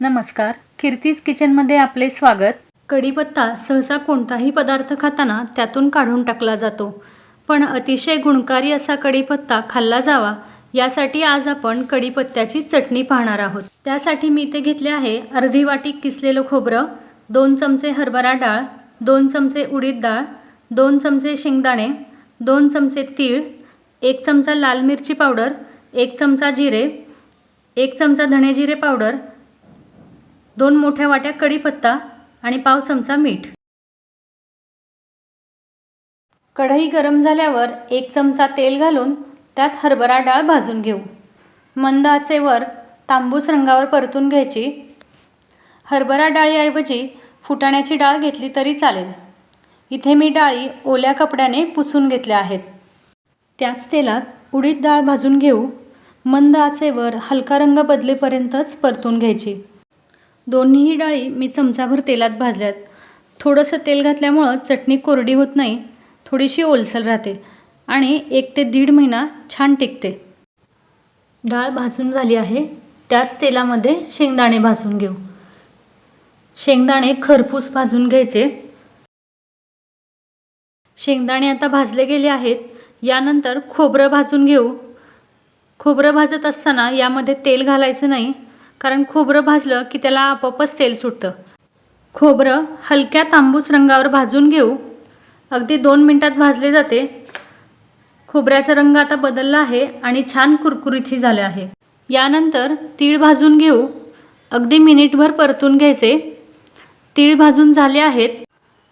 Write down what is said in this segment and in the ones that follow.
नमस्कार. कीर्तीज किचनमध्ये आपले स्वागत. कढीपत्ता सहसा कोणताही पदार्थ खाताना त्यातून काढून टाकला जातो. पण अतिशय गुणकारी असा कढीपत्ता खाल्ला जावा यासाठी आज आपण कढीपत्त्याची चटणी पाहणार आहोत. त्यासाठी मी इथे घेतले आहे अर्धी वाटी किसलेलं खोबरं दोन चमचे हरभरा डाळ दोन चमचे उडीद डाळ दोन चमचे शेंगदाणे दोन चमचे तीळ एक चमचा लाल मिरची पावडर एक चमचा जिरे एक चमचा धणे जिरे पावडर दोन मोठ्या वाट्या कढीपत्ता आणि पाव चमचा मीठ. कढई गरम झाल्यावर एक चमचा तेल घालून त्यात हरभरा डाळ भाजून घेऊ. मंद आचेवर तांबूस रंगावर परतून घ्यायची. हरभरा डाळीऐवजी फुटाण्याची डाळ घेतली तरी चालेल. इथे मी डाळी ओल्या कपड्याने पुसून घेतल्या आहेत. त्याच तेलात उडीद डाळ भाजून घेऊ. मंद आचेवर हलका रंग बदलेपर्यंतच परतून घ्यायची. दोन्हीही डाळी मी चमचाभर तेलात भाजल्यात. थोडंसं तेल घातल्यामुळं चटणी कोरडी होत नाही थोडीशी ओलसर राहते आणि एक ते दीड महिना छान टिकते. डाळ भाजून झाली आहे त्याच तेलामध्ये शेंगदाणे भाजून घेऊ. शेंगदाणे खरपूस भाजून घ्यायचे. शेंगदाणे आता भाजले गेले आहेत यानंतर खोबरं भाजून घेऊ. खोबरं भाजत असताना यामध्ये तेल घालायचं नाही कारण खोबरं भाजलं की त्याला आपोआपच तेल सुटतं. खोबरं हलक्या तांबूस रंगावर भाजून घेऊ. अगदी दोन मिनटात भाजले जाते. खोबऱ्याचा रंग आता बदलला आहे आणि छान कुरकुरीतही झाले आहे. यानंतर तीळ भाजून घेऊ. अगदी मिनिटभर परतून घ्यायचे. तीळ भाजून झाले आहेत.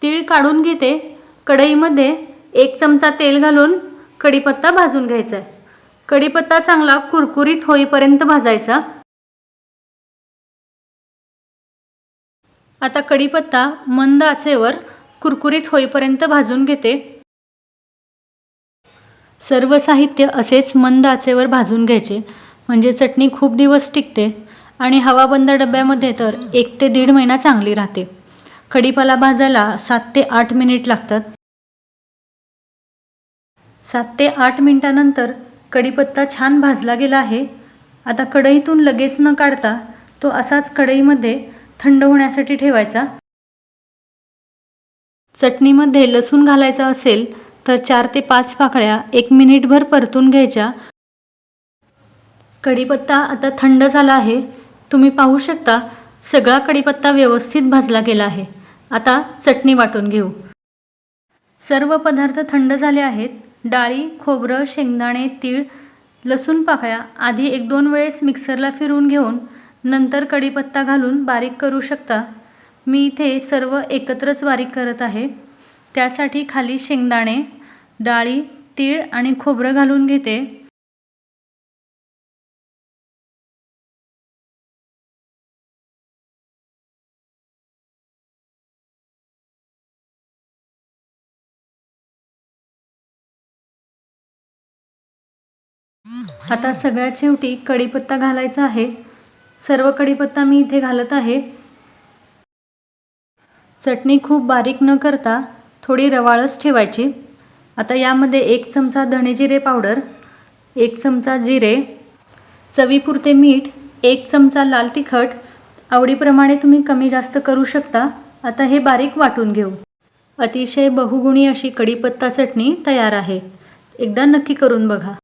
तीळ काढून घेते. कढईमध्ये एक चमचा तेल घालून कढीपत्ता भाजून घ्यायचा आहे. कढीपत्ता चांगला कुरकुरीत होईपर्यंत भाजायचा. आता कढीपत्ता मंद आचेवर कुरकुरीत होईपर्यंत भाजून घेते. सर्व साहित्य असेच मंद आचेवर भाजून घ्यायचे. म्हणजे चटणी खूप दिवस टिकते आणि हवाबंद डब्यामध्ये तर एक ते दीड महिना चांगली राहते. कढीपाला भाजायला सात ते आठ मिनिट लागतात. सात ते आठ मिनिटानंतर कढीपत्ता छान भाजला गेला आहे. आता कढईतून लगेच न काढता तो असाच कढईमध्ये थंड होण्यासाठी ठेवायचा. चटणीमध्ये लसूण घालायचा असेल तर चार ते पाच पाकळ्या एक मिनिटभर परतून घ्यायच्या. कढीपत्ता आता थंड झाला आहे. तुम्ही पाहू शकता सगळा कढीपत्ता व्यवस्थित भाजला गेला आहे. आता चटणी वाटून घेऊ. सर्व पदार्थ थंड झाले आहेत. डाळी खोबरं शेंगदाणे तीळ लसूण पाकळ्या आधी एक दोन वेळेस मिक्सरला फिरवून घेऊन नंतर कढीपत्ता घालून बारीक करू शकता. मी इथे सर्व एकत्रच बारीक करत आहे. त्यासाठी खाली शेंगदाणे डाळी तीळ आणि खोबरं घालून घेते. आता सगळ्यात शेवटी कढीपत्ता घालायचा आहे. सर्व कढीपत्ता मी इथे घालत आहे. चटणी खूप बारीक न करता थोडी रवाळच ठेवायची. आता यामध्ये एक चमचा धणे जिरे पावडर एक चमचा जिरे चवीपुरते मीठ एक चमचा लाल तिखट. आवडीप्रमाणे तुम्ही कमी जास्त करू शकता. आता हे बारीक वाटून घेऊ. अतिशय बहुगुणी अशी कढीपत्ता चटणी तयार आहे. एकदा नक्की करून बघा.